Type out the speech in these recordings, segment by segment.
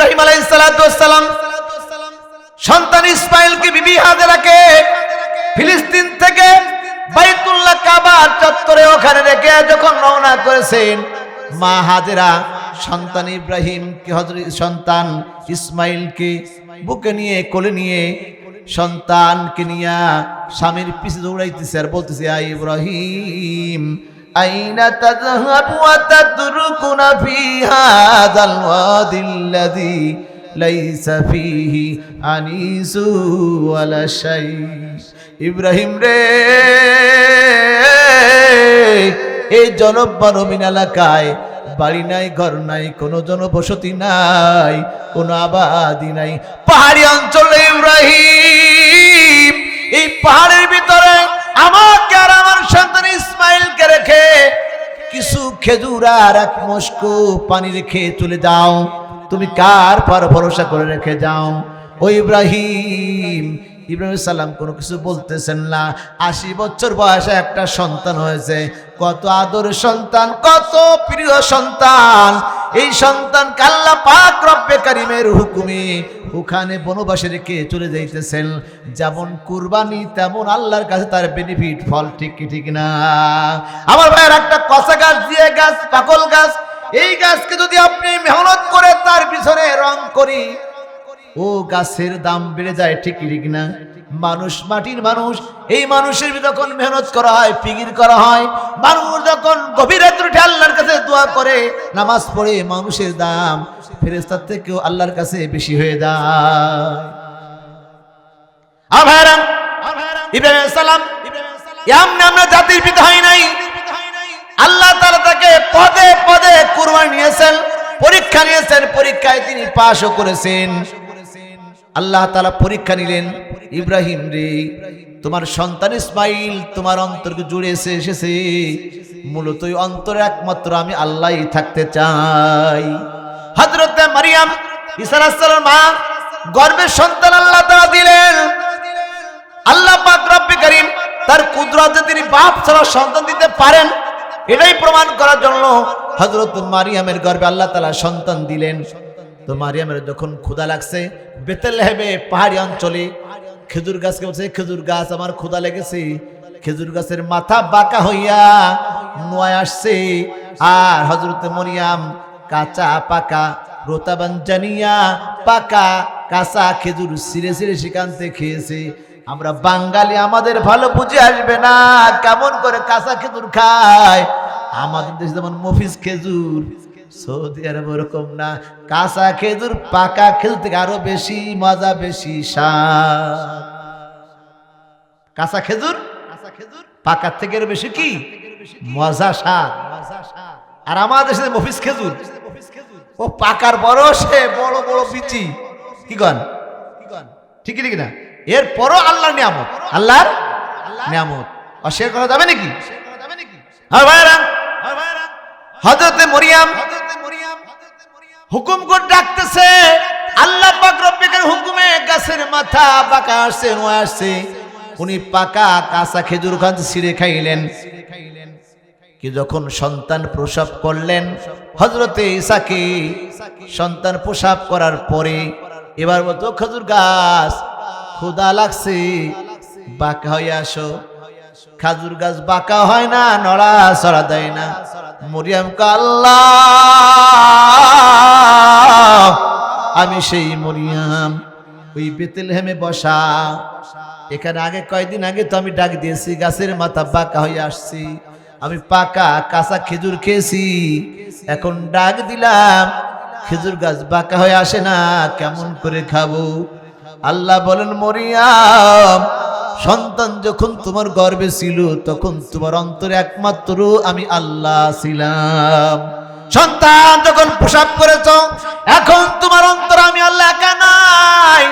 ইব্রাহিম আলাইসালাম সন্তান ইসমাইলকে বিবি হাজেরাকে ফিলিস্তিন থেকে বাইতুল্লাহ কাবার চত্বরে ওখানে রেখে যখন রওনা করেছেন, মা হাজেরা, সন্তান ইব্রাহিম কি হজরত সন্তান ইসমাইলকে বুকে নিয়ে, কোলে নিয়ে সন্তানকে নিয়ে স্বামীর পিছে দৌড়াইতেছে আর বলতেছে আই ইব্রাহিম ওয়া তাতরুকুনা ফি হাযাল ওয়াদিল্লাযী লাইসা ফিহি আনিসু ওয়ালা শাই। ইব্রাহিম রে এই এলাকায় বাড়ি নাই, ঘর নাই, কোনো জনবসতি নাই, কোনো আবাদি নাই। পাহাড়ি অঞ্চলে ইব্রাহিম, এই পাহাড়ের ভিতরে আমার খেজুর আর এক মস্কো পানি রেখে তুলে যাও তুমি কার পর ভরসা করে রেখে যাও? ও ইব্রাহিম। ইব্রাহিম সাল্লাম কোনো কিছু বলতেছেন না। আশি বছর বয়সে একটা সন্তান হয়েছে। কত আদর সন্তান, কত প্রিয় সন্তান। এই সন্তান কাল্লা পাক রব্বে কারিমের হুকুমে ওখানে বনবাসে রেখে চলে যাইতেছেন। যেমন কুরবানি, তেমন আল্লাহর কাছে তার বেনিফিট ফল ঠিক কি, ঠিক না। আমার ভাইয়ের একটা কষা গাছ দিয়ে গাছ পাকল গাছ, এই গাছকে যদি আপনি মেহনত করে তার পিছনে রং করি ও গাছের দাম বেড়ে যায়, ঠিক ঠিক না? মানুষ, মাটির মানুষ, এই মানুষের যখন মেহনত করা হয়, ফিকির করা হয়, মানুষ যখন গভীর রাত্রে আল্লাহর কাছে দোয়া করে, নামাজ পড়ে, মানুষের দাম ফেরেস্তার থেকেও আল্লাহর কাছে বেশি হয়ে যায়। আর ভাইরাম ইব্রাহিম সালাম আমরা জাতির পিতা হয় নাই। আল্লাহ তাআলা তাকে পদে পদে কুরবানি নিয়েছেন পরীক্ষা নিয়েছেন, পরীক্ষায় তিনি পাশও করেছেন। আল্লাহ তাআলা পরীক্ষা নিলেন, ইব্রাহিম রে, তোমার সন্তান ইসমাইল তোমার অন্তরকে জুড়ে এসে এসেছে। মূলত অন্তরে একমাত্র আমি আল্লাহই থাকতে চাই। হযরতে মারিয়াম, ঈসা মা গর্ভের সন্তান আল্লাহ তাআলা দিলেন। আল্লাহ রব্বে করিম তার কুদরতে তিনি বাপ ছাড়া সন্তান দিতে পারেন, এটাই প্রমাণ করার জন্য হযরত মারিয়ামের গর্বে আল্লাহ তালা সন্তান দিলেন। তো মারিয়ামের যখন ক্ষুদা লাগছে বেতেলহেমে পাহাড়ি অঞ্চলে, খেজুর গাছকে বলছে খেজুর গাছ আমার ক্ষুদা লেগেছে। খেজুর গাছের মাথা বাঁকা হইয়া নোয়ায় আসছে। আর হজরত মরিয়াম কাঁচা, পাকা রোতাবান জানিয়া পাকা, কাঁচা খেজুর সিরে সিরে সেখান থেকে খেয়েছে। আমরা বাঙালি, আমাদের ভালো বুঝে আসবে না কেমন করে কাঁচা খেজুর খায়। আমাদের দেশে যেমন মফিজ খেজুর সৌদি আরব ওরকম না। কাঁচা খেজুর পাকা খেজুর থেকে আরও বেশি মজা, বেশি স্বাদ। কাঁচা খেজুর? কাঁচা খেজুর পাকার থেকে আরও বেশি কি? মজা স্বাদ। আর আমাদের দেশে মফিজ খেজুর। ও পাকার বড় সে বড় বড় বিচি কি কন? ঠিক ঠিক না। এর পরও আল্লাহর নিয়ামত। আল্লাহর নিয়ামত। অস্বীকার করা যাবে নাকি? হ্যাঁ ভাইরা হজরতে মরিয়াম হুকুম করে ডাকতেছে, আল্লাহ পাক রব্বিকের হুকুমে গাছের মাথা পাকা আসছে, নোয়া আসছে। উনি পাকা কাঁচা খেজুর খান ছিঁড়ে খাইলেন। কি যখন সন্তান প্রসব করলেন হজরতে ঈসাকে সন্তান প্রসাব করার পরে এবার মতো খেজুর গাছ ক্ষুদা লাগছে, বাঁকা হয়ে আসো। খাজুর গাছ বাঁকা হয় না নড়া সরা দেয় না। মরিয়াম কাল্লাহ আমি সেই মরিয়াম। ওই বেতেল হেমে বসা। এখানে আগে কয়দিন আগে তো আমি ডাক দিয়েছি, গাছের মাথা বাঁকা হয়ে আসছি। আমি পাকা কাঁচা খেজুর খেয়েছি। এখন ডাক দিলাম, খেজুর গাছ বাঁকা হয়ে আসে না, কেমন করে খাব? আল্লাহ বলেন, মরিয়াম সন্তান যখন তোমার গর্বে ছিল, তখন তোমার অন্তরে একমাত্র আমি আল্লাহ ছিলাম। সন্তান যখন প্রসাব করেছ এখন তোমার অন্তর আমি আল্লাহ একা নাই।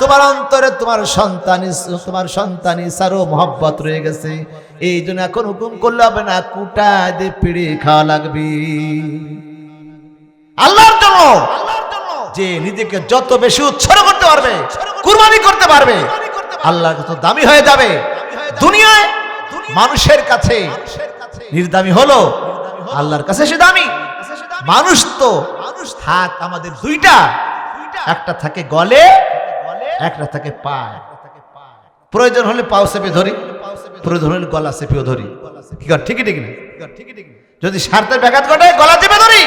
তোমার অন্তরে তোমার সন্তানই তোমার সন্তানই সারো মহব্বত রয়ে গেছে। এই জন্য এখন হুকুম করলে হবে না কুটা দিয়ে পেড়ে খাওয়া লাগবে। আল্লাহর জন্য যে নিজেকে যত বেশি উৎসর্গ করতে পারবে, কুরবানি করতে পারবে আল্লাহর কত দামি হয়ে যাবে। দুনিয়ায় মানুষের কাছে নির্দামি হলো, আল্লাহর কাছে সে দামি। মানুষ তো হাত আমাদের দুইটা। একটা থাকে গলে, একটা থাকে পায়। প্রয়োজন হলে পাও চেপে ধরি, প্রয়োজন হলে গলা চেপেও ধরি। কি কর, ঠিকই ঠিক না? যদি স্বার্থের ব্যাঘাত ঘটে, গলা চেপে ধরি।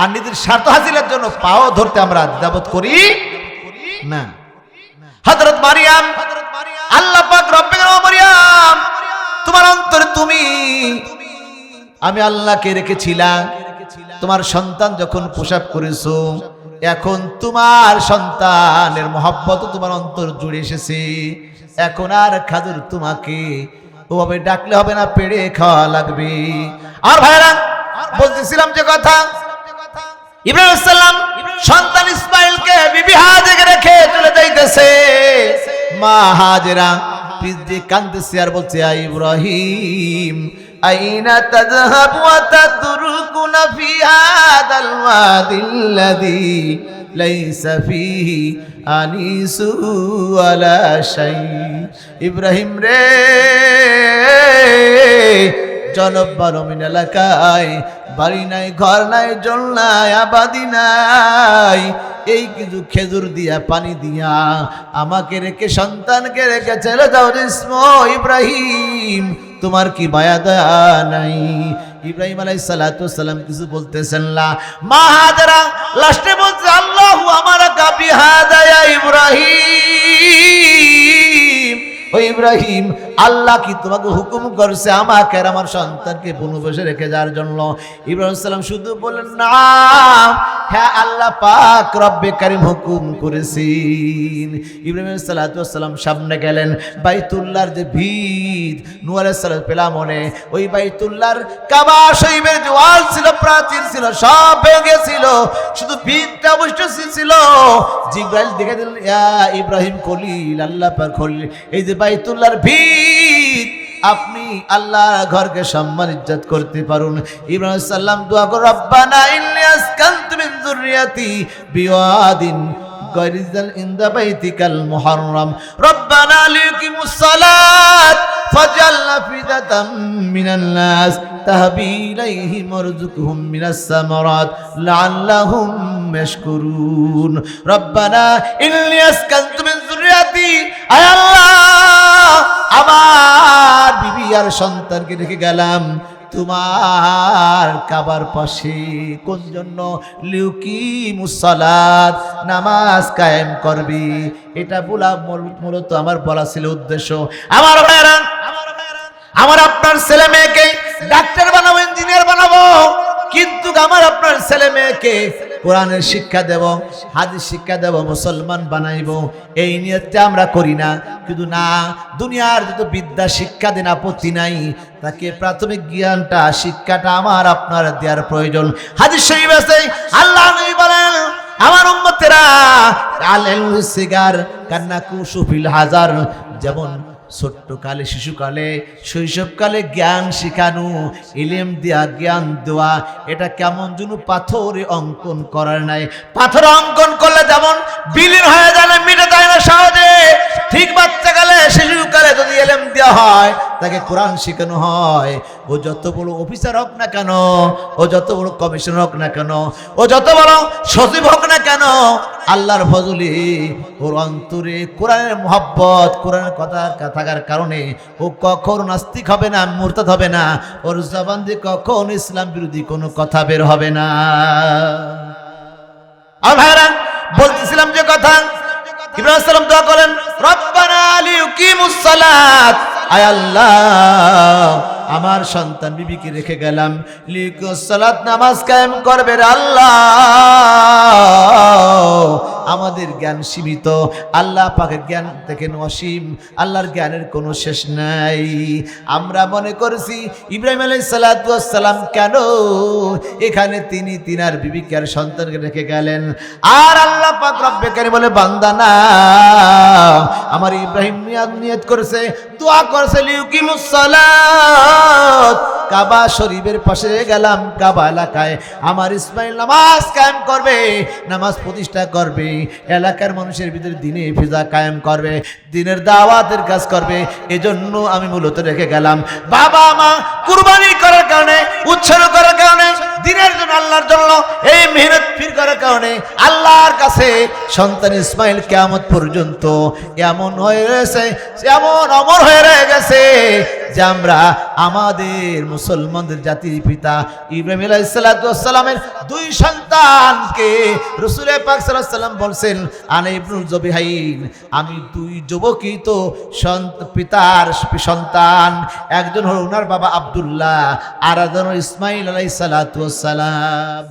আর নিজের স্বার্থ হাসিলের জন্য পাও ধরতে আমরা দ্বিধাবোধ করি না। হযরত মারিয়াম, আল্লাহ পাক মারিয়াম, তোমার অন্তরে তুমি, আমি আল্লাহকে রেখেছিলাম। তোমার সন্তান যখন পোশাক করেছ এখন তোমার সন্তানের মহব্বত তোমার অন্তর জুড়ে এসেছে। এখন আর খাদুর তোমাকে ওভাবে ডাকলে হবে না, পেড়ে খাওয়া লাগবে। আর ভাইরা বলতেছিলাম যে কথা ইব্রাহিম সন্তান ইসমাইলকে বিবি হাজেকে রেখে চলে যাইতেছে। মা হাজেরা পিস দিয়ে আর বলছে ইব্রাহিম, আইনা তাযহাব ওয়া তাতরুকুনা ফি হাদাল ওয়াদিল্লাযী লাইসা ফিহি আনিসু ওয়ালা শাই ইব্রাহিম রে এলাকায়, বাড়ি নাই, ঘর নাই, জল নাই, আবাদি নাই। এই কিছু খেজুর দিয়া, পানি দিয়া আমাকে রেখে সন্তানকে রেখে ইব্রাহিম। তোমার কি মায়া দয়া নাই? ইব্রাহিম আলাই সালাম কিছু বলতেছেন না। মা হাজারা, লাস্টে বলছে, আল্লাহ আমার কাবি হাদায়া ইব্রাহিম। ইব্রাহিম, আল্লাহ কি তোমাকে হুকুম করছে আমাকে আমার সন্তানকে বনবাসে রেখে যাওয়ার জন্য? ইব্রাহিম সালাম শুধু বলেন না হ্যাঁ আল্লাহ পাক রব্বে কারিম হুকুম করেছেন। ইব্রাহিম সালাম সামনে গেলেন, বাইতুল্লাহর যে ভিত নুয়ার সালাম পেলাম মনে, ওই বাইতুল্লাহর কাবা শৈবের যে ওয়াল ছিল, প্রাচীর ছিল, সব ভেঙে ছিল, শুধু ভিতটা অবশ্য ছিল। জিব্রাইল দেখে দিলেন ইব্রাহিম খলিল, আল্লাহ পাক খলিল। এই যে বাইতুল্লার ভিত। আপনি আল্লাহ ঘরকে সম্মান ইজ্জত করতে পারুন। ইব্রাহিম সাল্লাম দোয়া করো, রব্বানা ইলিয়াস কান্ত মিন যুররিয়াতি বিওয়াদিন গায়রিজাল ইনদা বাইতিকাল মুহাররাম। রব্বানা লিকিমুস সালাত ফাজালনা ফিদাতাম মিনান নাস তাহবি ইলাইহিম ওয়ারযুকহুম মিনাস সামারাত লাআল্লাহুম ইয়াশকুরুন। রব্বানা ইলিয়াস কান্ত মিন যুররিয়াতি, আয় আল্লাহ আমার বিবি আর সন্তানকে রেখে গেলাম। তোমার কাবার পাশে কোন জন্য? লিউকি মুসালাত নামাজ কায়েম করবি। এটা বলা মূলত আমার বলা ছিল উদ্দেশ্য। আমার আমার আপনার ছেলে মেয়েকে ডাক্তার বানাবো, ইঞ্জিনিয়ার বানাবো। কিন্তু আমার আপনার ছেলে মেয়েকে কোরআনের শিক্ষা দেব, হাদিস শিক্ষা দেব, মুসলমান বানাইব, এই নিয়তটা আমরা করি না। কিন্তু না, দুনিয়ার যত বিদ্যা শিক্ষা দেন আপত্তি নাই, তাকে প্রাথমিক জ্ঞানটা, শিক্ষাটা আমার আপনার দেওয়ার প্রয়োজন। হাদিস শরীফ আছে, আল্লাহ নবী বলেন, আমার উম্মতেরা আল সিগার কান্না কুসুফিল হাজার, যেমন ছোট্টকালে, শিশুকালে, শৈশবকালে জ্ঞান শিখানো, ইলেম দেওয়া জ্ঞান দেওয়া, এটা কেমন যেন পাথরে অঙ্কন করার নাই। পাথরে অঙ্কন করলে যেমন বিলীন হয়ে যায় না, মিটে যায় না সহজে। ঠিক বাচ্চাকালে, শিশুকালে যদি এলেম দেওয়া হয় তাকে কোরআন শেখানো হয়। ও যত বড় অফিসার হোক না কেন, ও যত বড় কমিশনার হোক না কেন, ও যত বড় সচিব হোক না কেন, আল্লাহর ফজলে ওর অন্তরে কোরআনের মোহাব্বত, কোরআনের কথা থাকার কারণে ও কখন নাস্তিক হবে না, মুরতাদ হবে না, ওর জবান দিয়ে কখন ইসলাম বিরোধী কোনো কথা বের হবে না। ভাইরা বলতেছিলাম যে কথা, ইব্রাহিম সালাম দোয়া করেন, রব্বানা লিউকিমুস সালাত। আয় আল্লাহ আমার সন্তান বিবিকে রেখে গেলাম। লিকো সালাত নামাজ কায়েম করবে আল্লাহ। আমাদের জ্ঞান সীমিত। আল্লাহ পাকের জ্ঞান থেকে অসীম, আল্লাহর জ্ঞানের কোনো শেষ নাই। আমরা মনে করেছি ইব্রাহিম আলাই সালাম কেন এখানে তিনি তিনার বিবিকে আর সন্তানকে রেখে গেলেন? আর আল্লাহ পাক রব্বে বলে, বান্দা না, আমার ইব্রাহিম নিয়াত নিয়ত করেছে, দোয়া করেছে, লিউকিমুস সালাত। কাবা শরীফের পাশে গেলাম, কাবা এলাকায়। আমার ইসমাইল নামাজ কায়েম করবে, নামাজ প্রতিষ্ঠা করবে। এলাকার মানুষের ভিতরে দিনে ফিজা কায়েম করবে, দিনের দাওয়াতের কাজ করবে। এজন্য আমি মূলত রেখে গেলাম। বাবা মা কুরবানি করার কারণে উচ্ছেদ করার কারণে দিনের জন্য আল্লাহর জন্য এই মেহনত ফির করার কারণে আল্লাহর কাছে সন্তান ইসমাইল কেমন পর্যন্ত এমন হয়ে রয়েছে, এমন অমর হয়ে রয়ে গেছে যে আমরা আমাদের মুসলমানদের জাতির পিতা ইব্রাহিম আলাইসালামের দুই সন্তানকে রসুল পাক সাল্লাম বলছেন, আনে ইবনুল জবিহাইন, আমি দুই যুবকই তো পিতার সন্তান, একজন হল ওনার বাবা আব্দুল্লাহ, আর একজন ইসমাইল আলাই সালাম।